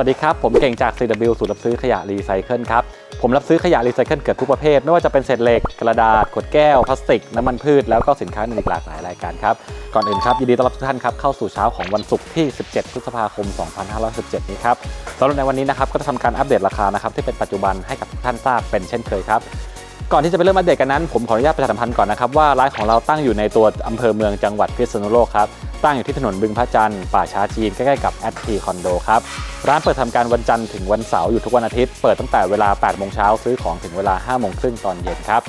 สวัสดีครับ ผมเก่งจาก CW สูตรรับซื้อขยะรีไซเคิลครับ ผมรับซื้อขยะรีไซเคิลเกือบทุกประเภท ไม่ว่าจะเป็นเศษเหล็ก กระดาษ ขวดแก้ว พลาสติก น้ำมันพืช แล้วก็สินค้าอื่นอีกหลากหลายรายการครับ ก่อนอื่นครับ ยินดีต้อนรับทุกท่านครับ เข้าสู่เช้าของวันศุกร์ที่ 17 พฤษภาคม 2517 นี้ครับสำหรับในวันนี้นะครับก็จะทำการอัปเดตราคานะครับที่เป็นปัจจุบันให้กับทุกท่านทราบเป็นเช่นเคยครับ ก่อนที่จะไปเริ่มอัปเดตกันนั้น ผมขออนุญาตประชาสัมพันธ์ก่อนนะครับว่าร้านของเราตั้งอยู่ในตัวอำเภอเมืองจังหวัดพิษณุโลกครับ ตั้งอยู่ที่ถนนบึงพระจันทร์ป่าช้าจีนใกล้ๆกับแอดทีคอนโดครับ ร้านเปิดทำการวันจันทร์ถึงวันเสาร์อยู่ทุกวันอาทิตย์ เปิดตั้งแต่เวลา 8 โมงเช้าซื้อของถึงเวลา 5 โมงครึ่งตอนเย็นครับ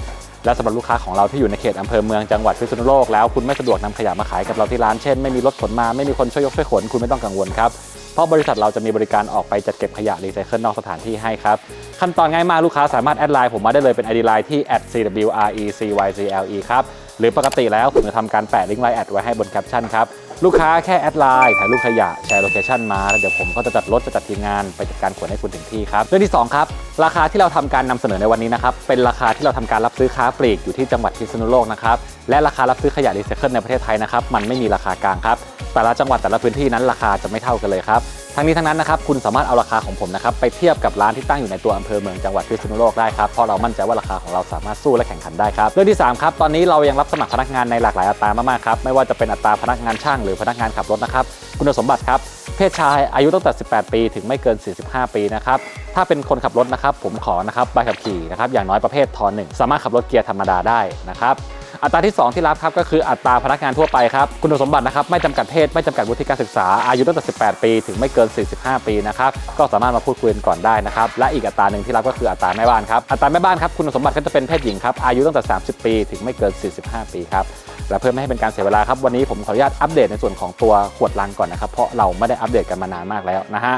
และสำหรับลูกค้าของเราที่อยู่ในเขตอำเภอเมืองจังหวัดพิษณุโลกแล้วคุณไม่สะดวกนำขยะมาขายกับเราที่ร้านเช่นไม่มีรถขนมาไม่มีคนช่วยยกช่วยขนคุณไม่ต้องกังวลครับ ราะบริษัทเราจะมีบริการออกไปจัดเก็บขยะรีไซเคิลนอกสถานที่ให้ครับ ขั้นตอนง่ายมากลูกค้าสามารถแอดไลน์ผมมาได้เลยเป็น ID ไลน์ที่ @cwrecycle ครับหรือปกติแล้วผมจะทำการแปะลิงก์ไลน์แอดไว้ให้บนแคปชั่นครับ ลูกค้าแค่แอดไลน์ถ่ายรูปขยะแชร์โลเคชันมาแล้วเดี๋ยวผมก็จะจัดรถจะจัดทีมงานไปจัดการขนให้คุณถึงที่ครับเรื่องที่2ครับราคาที่เราทำการนำเสนอในวันนี้นะครับเป็นราคาที่เราทำการรับซื้อค้าปลีกอยู่ที่จังหวัดพิษณุโลกนะครับและราคารับซื้อขยะรีไซเคิลในประเทศไทยนะครับมันไม่มีราคากลางครับแต่ละจังหวัดแต่ละพื้นที่นั้นราคาจะไม่เท่ากันเลยครับ ทั้งนี้ทั้งนั้นนะครับคุณสามารถเอาราคาของผมนะครับไปเทียบกับร้านที่ตั้งอยู่ในตัวอำเภอเมืองจังหวัดพิษณุโลกได้ครับเพราะเรามั่นใจว่าราคาของเราสามารถสู้และแข่งขันได้ครับเรื่องที่3ครับตอนนี้เรายังรับสมัครพนักงานในหลากหลายอัตรามากๆครับไม่ว่าจะเป็นอัตราพนักงานช่างหรือพนักงานขับรถนะครับคุณสมบัติครับเพศชายอายุตั้งแต่ 18 ปีถึงไม่เกิน 45 ปีนะครับถ้าเป็นคนขับรถนะครับผมขอนะครับใบขับขี่นะครับอย่างน้อยประเภททอหนึ่งสามารถขับรถเกียร์ธรรมดาได้นะครับ อัตราที่ 2 ที่รับครับก็คืออัตราพนักงานทั่วไปครับคุณสมบัตินะครับไม่จำกัดเพศไม่จำกัดวุฒิการศึกษาอายุตั้งแต่ 18 ปี ถึงไม่เกิน 45 ปีนะครับก็สามารถมาพูดคุยกันก่อนได้นะครับและอีกอัตราหนึ่งที่รับก็คืออัตราแม่บ้านครับอัตราแม่บ้านครับคุณสมบัติก็จะเป็นเพศหญิงครับอายุตั้งแต่ 30 ปี ถึงไม่เกิน 45 ปีครับและเพื่อไม่ให้เป็นการเสียเวลาครับวันนี้ผมขออนุญาตอัปเดตในส่วนของตัวขวดลังก่อนนะครับเพราะเราไม่ได้อัปเดตกันมานานมากแล้วนะฮะ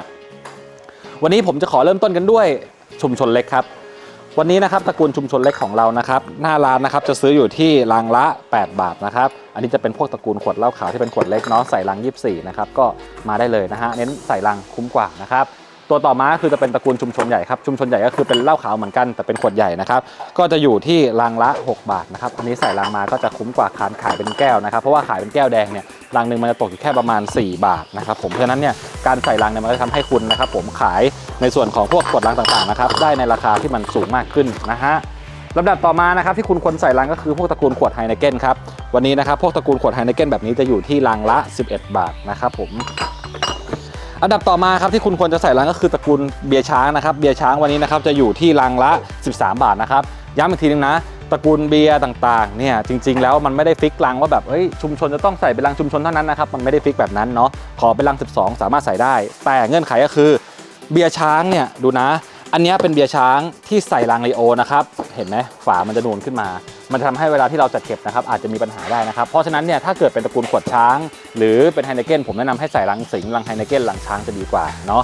วันนี้ผมจะขอเริ่มต้นกันด้วยชุมชนเล็กครับ วันนี้นะครับตระกูลชุมชนเล็กของเรานะครับหน้าร้านนะครับจะซื้ออยู่ที่ลังละ 8 บาทนะครับอันนี้จะเป็นพวกตระกูลขวดเหล้าขาวที่เป็นขวดเล็กเนาะใส่ลัง 24นะครับก็มาได้เลยนะฮะเน้นใส่ลังคุ้มกว่านะครับ ตัวต่อมาคือจะเป็นตระกูลชุมชนใหญ่ครับชุมชนใหญ่ก็คือเป็นเหล้าขาวเหมือนกันแต่เป็นขวดใหญ่นะครับก็จะอยู่ที่ลังละ 6 บาทนะครับอันนี้ใส่ลังมาก็จะคุ้มกว่าคานขายเป็นแก้วนะครับเพราะว่าขายเป็นแก้วแดงเนี่ยลังหนึ่งมันจะตกอยู่แค่ประมาณ 4 บาทนะครับผมเพราะฉะนั้นเนี่ยการใส่ลังเนี่ยมันก็จะทำให้คุณนะครับผมขายในส่วนของพวกขวดลังต่างๆนะครับได้ในราคาที่มันสูงมากขึ้นนะฮะลำดับต่อมานะครับที่คุณควรใส่ลังก็คือพวกตระกูลขวดไฮเนเก้นครับวันนี้นะครับพวกตระกูลขวดไฮเนเก้นแบบนี้จะอยู่ที่ลังละ 11 บาทนะครับผม อันดับต่อมาครับที่คุณควรจะใส่ลังก็คือตระกูลเบียร์ช้างนะครับเบียร์ช้างวันนี้นะครับจะอยู่ที่ลังละ 13 บาทนะครับย้ำอีกทีนึงนะตระกูลเบียร์ต่างๆเนี่ยจริง ๆ แล้วมันไม่ได้ฟิกลังว่าแบบเฮ้ยชุมชนจะต้องใส่เป็นลังชุมชนเท่านั้นนะครับมันไม่ได้ฟิกแบบนั้นเนาะขอเป็นลัง 12 สามารถใส่ได้ แต่เงื่อนไขก็คือเบียร์ช้างเนี่ยดูนะ อันนี้เป็นเบียร์ช้างที่ใส่ลังลีโอนะครับเห็นไหมฝามันจะนูนขึ้นมา มันจะทำให้เวลาที่เราจัดเก็บนะครับอาจจะมีปัญหาได้นะครับ เพราะฉะนั้นเนี่ยถ้าเกิดเป็นตระกูลขวดช้าง หรือเป็นไฮเนเกนผมแนะนำให้ใส่ลังสิงลังไฮเนเกนลังช้างจะดีกว่าเนาะ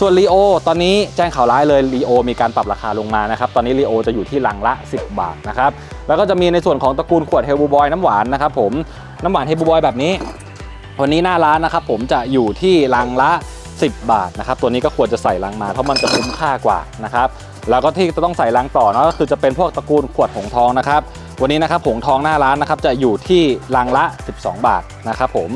ส่วนลีโอตอนนี้แจ้งข่าวร้ายเลยลีโอมีการปรับราคาลงมานะครับตอนนี้ลีโอจะอยู่ที่ลังละ 10 บาทนะครับแล้วก็จะมีในส่วนของตระกูลขวดเฮลบูบอยน้ำหวานนะครับผมน้ำหวานเฮลบูบอยแบบนี้ วันนี้หน้าร้านนะครับผมจะอยู่ที่ลังละ 10 บาทนะครับตัวนี้ก็ควรจะใส่ลังมาเพราะมันจะคุ้มค่ากว่านะครับแล้วก็ที่จะต้องใส่ลังต่อเนาะก็คือจะเป็นพวกตระกูลขวดหงทองนะครับ วันนี้นะครับผงทองหน้าร้านนะครับจะอยู่ที่ลังละ 12 บาทนะครับผม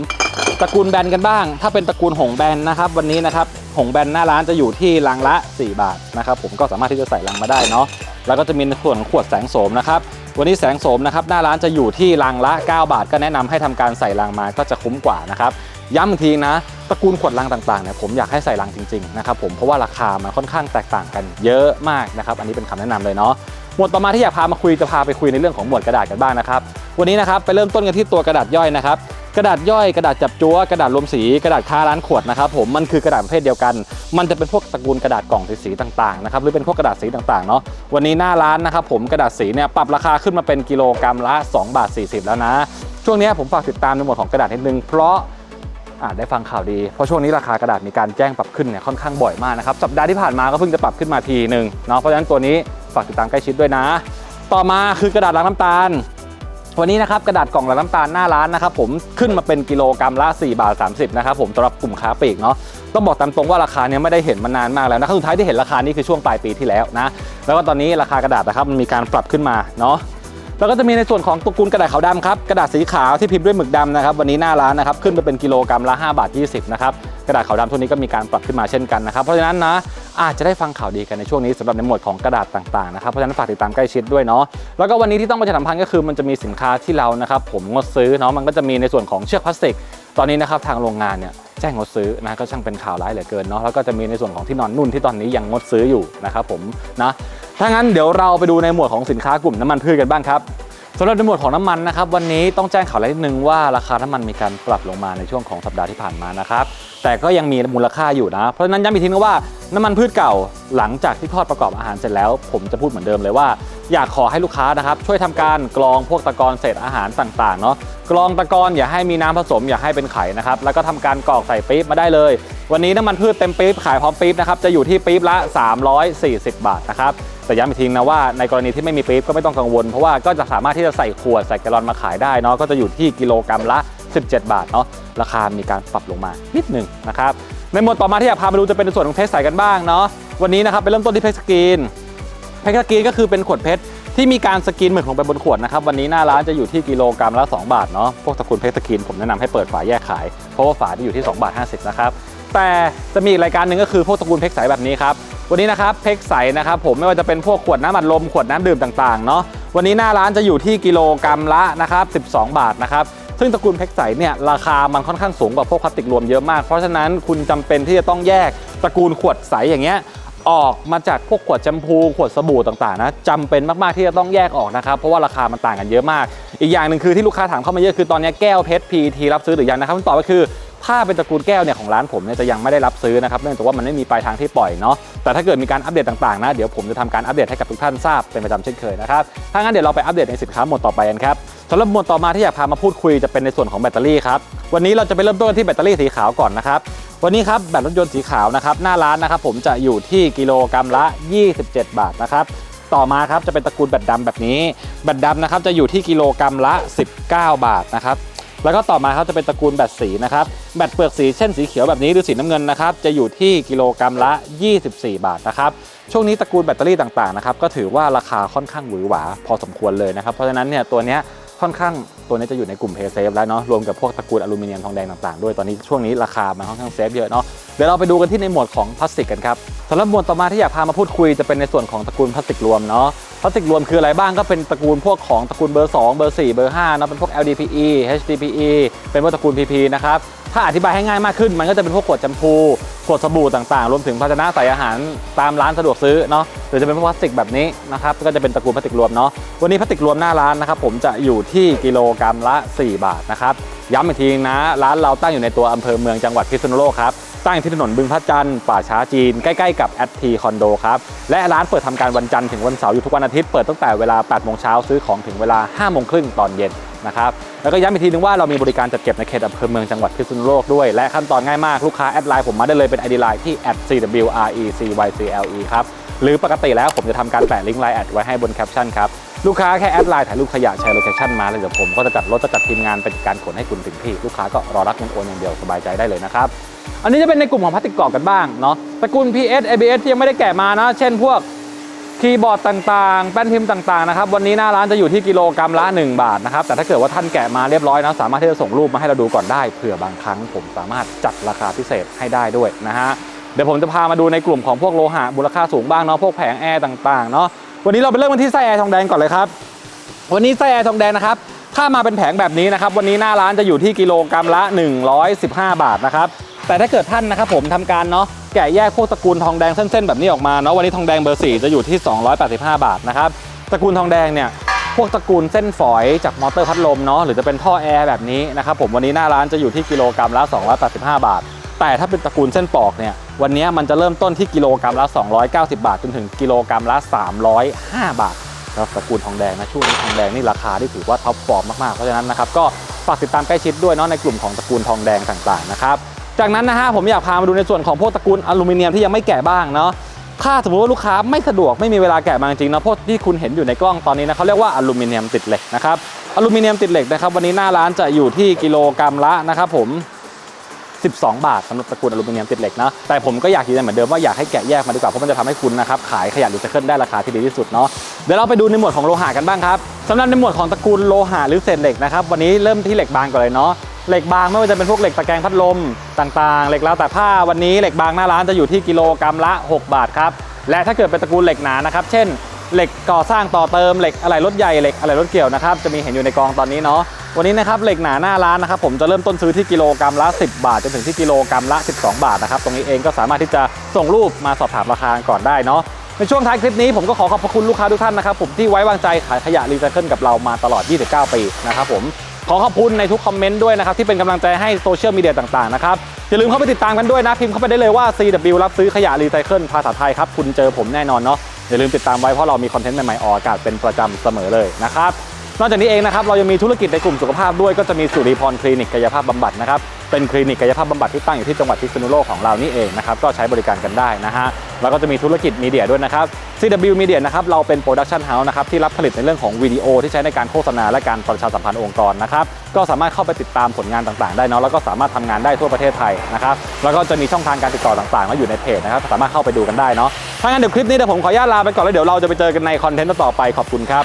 ตระกูลแบนกันบ้าง ถ้าเป็นตระกูลหงแบนนะครับ วันนี้นะครับหงแบนหน้าร้านจะอยู่ที่ลังละ 4 บาทนะครับผมก็สามารถที่จะใส่ลังมาได้เนาะแล้วก็จะมีในส่วนของขวดแสงโสมนะครับวันนี้แสงโสมนะครับหน้าร้านจะอยู่ที่ลังละ 9 บาท ก็แนะนำให้ทำการใส่ลังมาก็จะคุ้มกว่านะครับย้ำอีกทีนะตระกูลขวดลังต่างๆเนี่ยผมอยากให้ใส่ลังจริงๆนะครับผมเพราะว่าราคามันค่อนข้างแตกต่างกันเยอะมากนะครับอันนี้เป็นคำแนะนำเลยเนาะ หมวดต่อมาที่อยากพามาคุยจะพาไปคุยในเรื่องของหมวดกระดาษกันบ้างนะครับ วันนี้นะครับไปเริ่มต้นกันที่ตัวกระดาษย่อยนะครับกระดาษย่อยกระดาษจับจั้วกระดาษรวมสีกระดาษค้าร้านขวดนะครับผมมันคือกระดาษประเภทเดียวกัน มันจะเป็นพวกตระกูลกระดาษกล่องสีๆต่างๆนะครับหรือเป็นพวกกระดาษสีต่างๆเนาะวันนี้หน้าร้านนะครับผมกระดาษสีเนี่ยปรับราคาขึ้นมาเป็นกิโลกรัมละ2บาท40 แล้วนะ ช่วงนี้ผมฝากติดตามในหมวดของกระดาษนิดนึงเพราะอาจได้ฟังข่าวดี เพราะช่วงนี้ราคากระดาษมีการแจ้งปรับขึ้นเนี่ยค่อนข้างบ่อยมากนะครับสัปดาห์ที่ผ่านมาก็เพิ่งจะปรับขึ้นมาทีหนึ่งเนาะเพราะฉะนั้นตัวนี้ ฝากติดตามใกล้ชิดด้วยนะ ต่อมาคือกระดาษล้างน้ำตาล วันนี้นะครับกระดาษกล่องล้างน้ำตาลหน้าร้านนะครับผมขึ้นมาเป็นกิโลกรัมละ4บาท30นะครับผมสำหรับกลุ่มค้าปลีกเนาะต้องบอกตามตรงว่าราคาเนี้ยไม่ได้เห็นมานานมากแล้วนะครั้งสุดท้ายที่เห็นราคานี้คือช่วงปลายปีที่แล้วนะแล้วก็ตอนนี้ราคากระดาษนะครับมันมีการปรับขึ้นมาเนาะแล้วก็จะมีในส่วนของตระกูลกระดาษขาวดำครับกระดาษสีขาวที่พิมพ์ด้วยหมึกดำนะครับวันนี้หน้าร้านนะครับขึ้นไปเป็นกิโลกรัมละ5บาท20นะครับกระดาษขาวดำช่วงนี้ก็มีการปรับขึ้นมาเช่นกันนะครับเพราะฉะนั้นนะ อาจจะได้ฟังข่าวดีกันในช่วงนี้สำหรับในหมวดของกระดาษต่างๆนะครับเพราะฉะนั้นฝากติดตามใกล้ชิดด้วยเนาะแล้วก็วันนี้ที่ต้องประชาสัมพันธ์ก็คือมันจะมีสินค้าที่เรานะครับผมงดซื้อเนาะมันก็จะมีในส่วนของเชือกพลาสติก ตอนนี้นะครับทางโรงงานเนี่ยแจ้งงดซื้อนะก็ช่างเป็นข่าวร้ายเหลือเกินเนาะแล้วก็จะมีในส่วนของที่นอนนุ่นที่ตอนนี้ยังงดซื้ออยู่นะครับผมนะถ้างั้นเดี๋ยวเราไปดูในหมวดของสินค้ากลุ่มน้ำมันพืชกันบ้างครับ สำหรับในหมวดของน้ำมันนะครับวันนี้ต้องแจ้งข่าวร้ายนิดนึงว่าราคาน้ำมันมีการปรับลงมาในช่วงของสัปดาห์ที่ผ่านมานะครับแต่ก็ยังมีมูลค่าอยู่นะ เพราะฉะนั้นย้ำอีกทีนึงว่าน้ำมันพืชเก่าหลังจากที่ทอดประกอบอาหารเสร็จแล้ว ผมจะพูดเหมือนเดิมเลยว่า อยากขอให้ลูกค้านะครับ ช่วยทำการกรองพวกตะกอนเศษอาหารต่างๆเนาะกรองตะกอนอย่าให้มีน้ำผสมอย่าให้เป็นไข่นะครับแล้วก็ทำการกรอกใส่ปี๊บมาได้เลย วันนี้น้ำมันพืชเต็มปี๊บขายพร้อมปี๊บนะครับจะอยู่ที่ปี๊บละ 340 บาทนะครับ แต่ย้ำอีกทีนะว่าในกรณีที่ไม่มีปี๊บก็ไม่ต้องกังวล เพราะว่าก็จะสามารถที่จะใส่ขวดใส่แกลลอนมาขายได้เนาะก็จะอยู่ที่กิโลกรัมละ 17 บาทเนาะราคามีการปรับลงมานิดหนึ่งนะครับในหมวดต่อมาที่อยากพามาดูจะเป็นส่วนของเพชรใสกันบ้างเนาะวันนี้นะครับไปเริ่มต้นที่เพชรสกรีนเพชรสกรีนก็คือเป็นขวดเพชรที่มีการสกรีนหมึกลงไปบนขวดนะครับวันนี้หน้าร้านจะอยู่ที่กิโลกรัมละ 2 บาทเนาะพวกตระกูลเพชรสกรีนผมแนะนำให้เปิดฝาแยกขายเพราะว่าฝาที่อยู่ที่2บาท50นะครับแต่จะมีอีกรายการหนึ่งก็คือพวกตระกูลเพชรใสแบบนี้ครับ วันนี้นะครับเพชรใสนะครับผมไม่ว่าจะเป็นพวกขวดน้ำอัดลมขวดน้ำดื่มต่างๆเนาะวันนี้หน้าร้านจะอยู่ที่กิโลกรัมละนะครับ12 บาทนะครับซึ่งตระกูลเพชรใสเนี่ยราคามันค่อนข้างสูงกว่าพวกพลาสติกรวมเยอะมาก เพราะฉะนั้นคุณจำเป็นที่จะต้องแยกตระกูลขวดใสอย่างเงี้ยออกมาจากพวกขวดแชมพูขวดสบู่ต่างๆนะจำเป็นมากๆที่จะต้องแยกออกนะครับ เพราะว่าราคามันต่างกันเยอะมาก อีกอย่างหนึ่งคือที่ลูกค้าถามเข้ามาเยอะคือตอนนี้แก้วเพชร PET รับซื้อหรือยังนะครับคำตอบก็คือ ถ้าเป็นตระกูลแก้วเนี่ยของร้านผมเนี่ยจะยังไม่ได้รับซื้อนะครับเนื่องจากว่ามันไม่มีปลายทางที่ปล่อยเนาะแต่ถ้าเกิดมีการอัปเดตต่างๆนะเดี๋ยวผมจะทำการอัปเดตให้กับทุกท่านทราบเป็นประจำเช่นเคยนะครับถ้างั้นเดี๋ยวเราไปอัปเดตในสินค้าหมวดต่อไปกันครับสำหรับหมวดต่อมาที่อยากพามาพูดคุยจะเป็นในส่วนของแบตเตอรี่ครับวันนี้เราจะไปเริ่มต้นกันที่แบตเตอรี่สีขาวก่อนนะครับวันนี้ครับแบตรถยนต์สีขาวนะครับหน้าร้านนะครับผมจะอยู่ที่กิโลกรัมละ 27 บาทนะครับต่อมาครับจะเป็นตระกูลแบตดำแบบนี้แบตดำนะครับจะอยู่ที่กิโลกรัมละ 19 บาทนะครับ แล้วก็ต่อมาครับจะเป็นตระกูลแบตสีนะครับ แบตเปลือกสีเช่นสีเขียวแบบนี้หรือสีน้ำเงินนะครับ จะอยู่ที่กิโลกรัมละ 24 บาทนะครับ ช่วงนี้ตระกูลแบตเตอรี่ต่างๆนะครับ ก็ถือว่าราคาค่อนข้างหวือหวาพอสมควรเลยนะครับ เพราะฉะนั้นเนี่ยตัวเนี้ยค่อนข้างตัวนี้จะอยู่ในกลุ่มเพย์เซฟแล้วเนาะรวมกับพวกตระกูลอลูมิเนียมทองแดงต่างๆด้วยตอนนี้ช่วงนี้ราคามันค่อนข้างเซฟเยอะเนาะเดี๋ยวเราไปดูกันที่ในหมวดของพลาสติกกันครับสำหรับหมวดต่อมาที่อยากพามาพูดคุยจะเป็นในส่วนของตระกูลพลาสติกรวมเนาะ พลาสติกรวมคืออะไรบ้างก็เป็นตระกูลพวกของตระกูลเบอร์ 2 เบอร์ 4 เบอร์ 5นะเป็นพวก LDPE HDPE เป็นพวกตระกูล PP นะครับ ถ้าอธิบายให้ง่ายมากขึ้น มันก็จะเป็นพวกขวดแชมพูขวดสบู่ต่างๆ รวมถึงภาชนะใส่อาหารตามร้านสะดวกซื้อเนาะหรือจะเป็นพวกพลาสติกแบบนี้นะครับก็จะเป็นตระกูลพลาสติกรวมเนาะวันนี้พลาสติกรวมหน้าร้านนะครับผมจะอยู่ที่กิโลกรัมละ 4 บาทนะครับย้ำอีกทีนะร้านเราตั้งอยู่ในตัวอำเภอเมืองจังหวัดพิษณุโลกครับ ตั้งที่ถนนบึงพระจันทร์ป่าช้าจีน ใกล้ๆกับแอดทีคอนโดครับ และร้านเปิดทำการวันจันทร์ถึงวันเสาร์อยู่ทุกวันอาทิตย์ เปิดตั้งแต่เวลา8โมงเช้าซื้อของถึงเวลา5โมงครึ่งตอนเย็นนะครับ แล้วก็ย้ำอีกทีนึงว่าเรามีบริการจัดเก็บในเขตอำเภอเมืองจังหวัดพิษณุโลกด้วย และขั้นตอนง่ายมากลูกค้าแอดไลน์ผมมาได้เลยเป็น ID ไลน์ที่ @cwrecycle ครับหรือปกติแล้วผมจะทำการแปะลิงก์ไลน์แอดไว้ให้บนแคปชั่นครับลูกค้าแค่แอดไลน์ถ่ายรูปขยะแชร์โลเคชั่นมาแล้วเดี๋ยวผมก็จะจัดรถจะจัดทีมงานเป็นการขนให้คุณถึงที่ ลูกค้าก็รอรับเงินโอนอย่างเดียวสบายใจได้เลยนะครับ อันนี้จะเป็นในกลุ่มของพลาสติกกรอบกันบ้างเนาะตระกูล PS ABS ที่ยังไม่ได้แกะมานะ เช่นพวกคีย์บอร์ดต่างๆ แป้นพิมพ์ต่างๆนะครับ วันนี้หน้าร้านจะอยู่ที่กิโลกรัมละ 1 บาทนะครับ แต่ถ้าเกิดว่าท่านแกะมาเรียบร้อยนะ สามารถที่จะส่งรูปมาให้เราดูก่อนได้ เผื่อบางครั้งผมสามารถจัดราคาพิเศษให้ได้ด้วยนะฮะ เดี๋ยวผมจะพามาดูในกลุ่มของพวกโลหะมูลค่าสูงบ้างเนาะ พวกแผงแอร์ต่างๆเนาะ วันนี้เราไปเริ่มกันที่ไส้แอร์ทองแดงก่อนเลยครับ วันนี้ไส้แอร์ทองแดงนะครับ ถ้ามาเป็นแผงแบบนี้นะครับ วันนี้หน้าร้านจะอยู่ที่กิโลกรัมละ 115 บาทนะครับ แต่ถ้าเกิดท่านนะครับผมทำการเนาะแกะแยกพวกตระกูลทองแดงเส้นๆแบบนี้ออกมาเนาะวันนี้ทองแดงเบอร์ 4 จะอยู่ที่ 285 บาทนะครับตระกูลทองแดงเนี่ยพวกตระกูลเส้นฝอยจากมอเตอร์พัดลมเนาะหรือจะเป็นท่อแอร์แบบนี้นะครับผมวันนี้หน้าร้านจะอยู่ที่กิโลกรัมละ285 บาท แต่ถ้าเป็นตระกูลเส้นปอกเนี่ยวันนี้มันจะเริ่มต้นที่กิโลกรัมละ 290 บาท จนถึงกิโลกรัมละ 305 บาทครับตระกูลทองแดงนะช่วงนี้ทองแดงนี่ราคาที่ถือว่าท็อปฟอร์มมากๆเพราะฉะนั้นนะครับก็ฝากติดตามใกล้ชิดด้วยเนาะในกลุ่มของตระกูลทองแดงต่างๆนะครับ จากนั้นนะฮะผมอยากพามาดูในส่วนของพวกตระกูลอลูมิเนียมที่ยังไม่แกะบ้างเนาะถ้าสมมติว่าลูกค้าไม่สะดวกไม่มีเวลาแกะมาจริงๆนะพวกที่คุณเห็นอยู่ในกล้องตอนนี้นะเขาเรียกว่าอลูมิเนียมติดเหล็กนะครับอลูมิเนียมติดเหล็กนะครับวันนี้หน้าร้านจะอยู่ที่กิโลกรัมละนะครับผม12 บาทสำหรับตระกูลอลูมิเนียมติดเหล็กนะแต่ผมก็อยากยืนยันเหมือนเดิมว่าอยากให้แกะแยกมาดีกว่าเพราะมันจะทำให้คุณนะครับขายขยะรีไซเคิลได้ราคาที่ดีที่สุดเนาะเดี๋ยวเราไปดูในหมวดของโลหะกันบ้างครับสำหรับในหมวดของตระกูลโลหะหรือเศษเหล็กนะครับวันนี้เริ่มที่เหล็กบางก่อนเลยเนาะ เหล็กบางไม่ว่าจะเป็นพวกเหล็กตะแกรงพัดลมต่างๆ เหล็กราวแต่ผ้าวันนี้เหล็กบางหน้าร้านจะอยู่ที่กิโลกรัมละ 6 บาทครับและถ้าเกิดเป็นตระกูลเหล็กหนานะครับ เช่น เหล็กก่อสร้างต่อเติมเหล็กอะไหล่รถใหญ่เหล็กอะไหล่รถเกี่ยวนะครับจะมีเห็นอยู่ในกองตอนนี้เนาะวันนี้นะครับเหล็กหนาหน้าร้านนะครับผมจะเริ่มต้นซื้อที่กิโลกรัมละ 10 บาทจนถึงที่กิโลกรัมละ 12 บาทนะครับตรงนี้เองก็สามารถที่จะส่งรูปมาสอบถามราคาก่อนได้เนาะในช่วงท้ายคลิปนี้ผมก็ขอขอบพระคุณลูกค้าทุกท่านนะครับผมที่ไว้วางใจขายขยะรีไซเคิลกับเรามาตลอด 29 ปีนะครับผม ขอขอบคุณในทุกคอมเมนต์ด้วยนะครับที่เป็นกำลังใจให้โซเชียลมีเดียต่างๆนะครับอย่าลืมเข้าไปติดตามกันด้วยนะพิมพ์เข้าไปได้เลยว่า CW รับซื้อขยะรีไซเคิลภาษาไทยครับคุณเจอผมแน่นอนเนาะอย่าลืมติดตามไว้เพราะเรามีคอนเทนต์ใหม่ๆออกอากาศเป็นประจำเสมอเลยนะครับนอกจากนี้เองนะครับเรายังมีธุรกิจในกลุ่มสุขภาพด้วยก็จะมีสุริพรคลินิกกายภาพบำบัดนะครับ เป็นคลินิกกายภาพบำบัดที่ตั้งอยู่ที่จังหวัดพิษณุโลกของเรานี่เองนะครับก็ใช้บริการกันได้นะฮะแล้วก็จะมีธุรกิจมีเดียด้วยนะครับ CW Media นะครับเราเป็นโปรดักชันเฮาส์นะครับที่รับผลิตในเรื่องของวิดีโอที่ใช้ในการโฆษณาและการประชาสัมพันธ์องค์กรนะครับก็สามารถเข้าไปติดตามผลงานต่างๆ ได้เนาะแล้วก็สามารถทำงานได้ทั่วประเทศไทยนะครับแล้วก็จะมีช่องทางการติดต่อต่างๆแล้วอยู่ในเพจนะครับสามารถเข้าไปดูกันได้เนาะถ้างั้นเดี๋ยวคลิปนี้เดี๋ยวผมขออนุญาตลาไปก่อนแล้วเดี๋ยวเราจะไปเจอกันในคอนเทนต์ต่อไปขอบคุณครับ